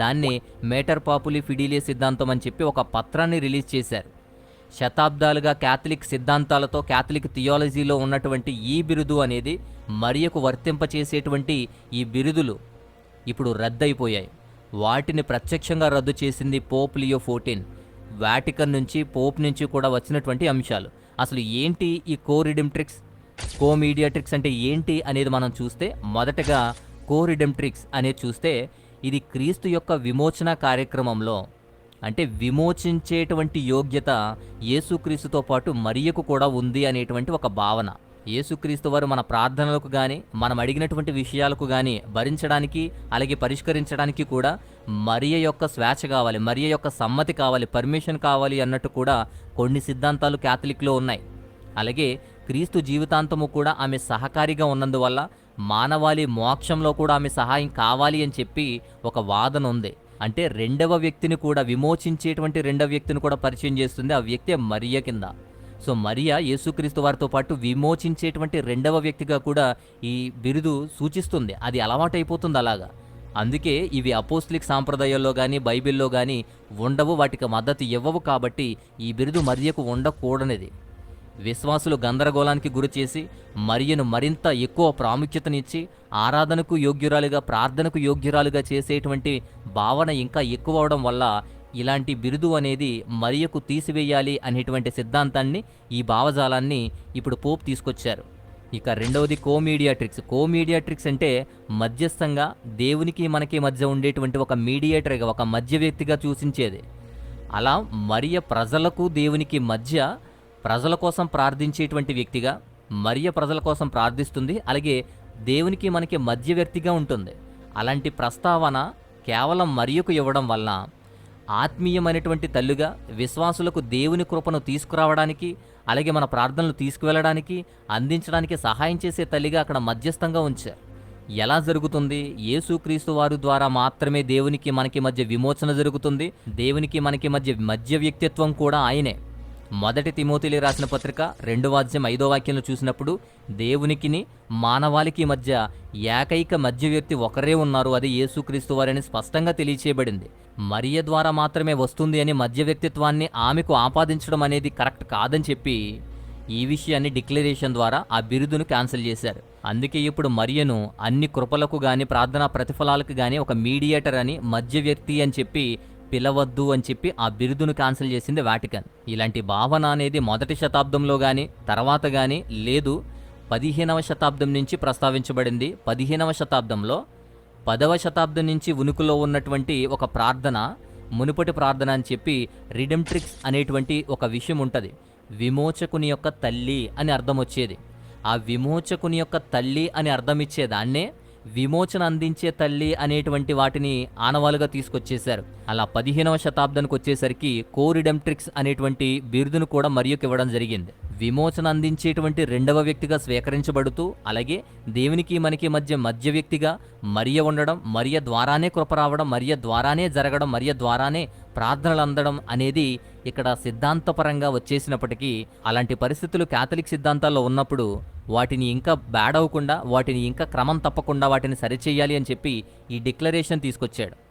దాన్నే మేటర్ పాపులి ఫిడిలే సిద్ధాంతం అని చెప్పి ఒక పత్రాన్ని రిలీజ్ చేశారు. శతాబ్దాలుగా క్యాథలిక్ సిద్ధాంతాలతో క్యాథలిక్ థియాలజీలో ఉన్నటువంటి ఈ బిరుదు అనేది మరియకు వర్తింపచేసేటువంటి ఈ బిరుదులు ఇప్పుడు రద్దయిపోయాయి. వాటిని ప్రత్యక్షంగా రద్దు చేసింది పోప్ లియో ఫోర్టీన్ వాటికన్ నుంచి పోప్ నుంచి కూడా వచ్చినటువంటి అంశాలు. అసలు ఏంటి ఈ కోరిడిమ్ట్రిక్స్ కోమీడియాట్రిక్స్ అంటే ఏంటి అనేది మనం చూస్తే మొదటగా కోరిడెమ్ట్రిక్స్ అనేది చూస్తే ఇది క్రీస్తు యొక్క విమోచన కార్యక్రమంలో అంటే విమోచించేటువంటి యోగ్యత యేసుక్రీస్తుతో పాటు మరియకు కూడా ఉంది అనేటువంటి ఒక భావన. యేసుక్రీస్తు వారు మన ప్రార్థనలకు కానీ మనం అడిగినటువంటి విషయాలకు కానీ భరించడానికి అలాగే పరిష్కరించడానికి కూడా మరియ యొక్క స్వేచ్ఛ కావాలి మరియ యొక్క సమ్మతి కావాలి పర్మిషన్ కావాలి అన్నట్టు కూడా కొన్ని సిద్ధాంతాలు క్యాథలిక్లో ఉన్నాయి. అలాగే క్రీస్తు జీవితాంతము కూడా ఆమె సహకారిగా ఉన్నందువల్ల మానవాళి మోక్షంలో కూడా ఆమె సహాయం కావాలి అని చెప్పి ఒక వాదన ఉంది. అంటే రెండవ వ్యక్తిని కూడా విమోచించేటువంటి రెండవ వ్యక్తిని కూడా పరిచయం చేస్తుంది. ఆ వ్యక్తి మరియ కింద. సో మరియా యేసుక్రీస్తు వారితో పాటు విమోచించేటువంటి రెండవ వ్యక్తిగా కూడా ఈ బిరుదు సూచిస్తుంది. అది అలవాటైపోతుంది అలాగా. అందుకే ఇవి అపోస్లిక్ సాంప్రదాయాల్లో కానీ బైబిల్లో కానీ ఉండవు. వాటికి మద్దతు ఇవ్వవు కాబట్టి ఈ బిరుదు మరియకు ఉండకూడనిది. విశ్వాసులు గందరగోళానికి గురిచేసి మరియను మరింత ఎక్కువ ప్రాముఖ్యతనిచ్చి ఆరాధనకు యోగ్యురాలుగా ప్రార్థనకు యోగ్యురాలుగా చేసేటువంటి భావన ఇంకా ఎక్కువ అవడం వల్ల ఇలాంటి బిరుదు అనేది మరియకు తీసివేయాలి అనేటువంటి సిద్ధాంతాన్ని ఈ భావజాలాన్ని ఇప్పుడు పోప్ తీసుకొచ్చారు. ఇక రెండవది కోమీడియాట్రిక్స్. కోమీడియాట్రిక్స్ అంటే మధ్యస్థంగా దేవునికి మనకి మధ్య ఉండేటువంటి ఒక మీడియేటర్గా ఒక మధ్య వ్యక్తిగా సూచించేది అలా మరియ ప్రజలకు దేవునికి మధ్య ప్రజల కోసం ప్రార్థించేటువంటి వ్యక్తిగా మరియ ప్రజల కోసం ప్రార్థిస్తుంది. అలాగే దేవునికి మనకి మధ్య వ్యక్తిగా ఉంటుంది. అలాంటి ప్రస్తావన కేవలం మరియకు ఇవ్వడం వలన ఆత్మీయమైనటువంటి తల్లిగా విశ్వాసులకు దేవుని కృపను తీసుకురావడానికి అలాగే మన ప్రార్థనలు తీసుకువెళ్ళడానికి అందించడానికి సహాయం చేసే తల్లిగా అక్కడ మధ్యస్థంగా ఉంచారు. ఎలా జరుగుతుంది? యేసుక్రీస్తు వారు ద్వారా మాత్రమే దేవునికి మనకి మధ్య విమోచన జరుగుతుంది. దేవునికి మనకి మధ్య మధ్య వ్యక్తిత్వం కూడా ఆయనే. మొదటి తిమోతిలి రాసిన పత్రిక రెండవ అధ్యాయం ఐదో వాక్యంలో చూసినప్పుడు దేవునికిని మానవాళికి మధ్య ఏకైక మధ్య వ్యక్తి ఒకరే ఉన్నారు అది యేసుక్రీస్తు వారని స్పష్టంగా తెలియచేయబడింది. మరియ ద్వారా మాత్రమే వస్తుంది అని మధ్య వ్యక్తిత్వాన్ని ఆమెకు ఆపాదించడం అనేది కరెక్ట్ కాదని చెప్పి ఈ విషయాన్ని డిక్లరేషన్ ద్వారా ఆ బిరుదును క్యాన్సిల్ చేశారు. అందుకే ఇప్పుడు మరియను అన్ని కృపలకు గాని ప్రార్థనా ప్రతిఫలాలకు గాని ఒక మీడియేటర్ అని మధ్య వ్యక్తి అని చెప్పి పిలవద్దు అని చెప్పి ఆ బిరుదును క్యాన్సిల్ చేసింది వాటికన్. ఇలాంటి భావన అనేది మొదటి శతాబ్దంలో కానీ తర్వాత కానీ లేదు. పదిహేనవ శతాబ్దం నుంచి ప్రస్తావించబడింది. పదిహేనవ శతాబ్దంలో పదవ శతాబ్దం నుంచి ఉనికిలో ఉన్నటువంటి ఒక ప్రార్థన మునుపటి ప్రార్థన అని చెప్పి రిడెంట్రిక్స్ అనేటువంటి ఒక విషయం ఉంటుంది. విమోచకుని యొక్క తల్లి అని అర్థం వచ్చేది ఆ విమోచకుని యొక్క తల్లి అని అర్థం ఇచ్చేదాన్నే విమోచన అందించే తల్లి అనేటువంటి వాటిని ఆనవాలుగా తీసుకొచ్చేశారు. అలా పదిహేనవ శతాబ్దానికి వచ్చేసరికి కోరిడెంట్రిక్స్ అనేటువంటి బిరుదును కూడా మరియుకి ఇవ్వడం జరిగింది. విమోచన అందించేటువంటి రెండవ వ్యక్తిగా స్వీకరించబడుతూ అలాగే దేవునికి మనకి మధ్య మధ్య వ్యక్తిగా మరియ ఉండడం మరియ ద్వారానే కృప రావడం మరియ ద్వారానే జరగడం మరియ ద్వారానే ప్రార్థనలు అందడం అనేది ఇక్కడ సిద్ధాంతపరంగా వచ్చేసినప్పటికీ అలాంటి పరిస్థితులు క్యాథలిక్ సిద్ధాంతాల్లో ఉన్నప్పుడు వాటిని ఇంకా బ్యాడ్ అవ్వకుండా వాటిని ఇంకా క్రమం తప్పకుండా వాటిని సరిచేయాలి అని చెప్పి ఈ డిక్లరేషన్ తీసుకొచ్చాడు.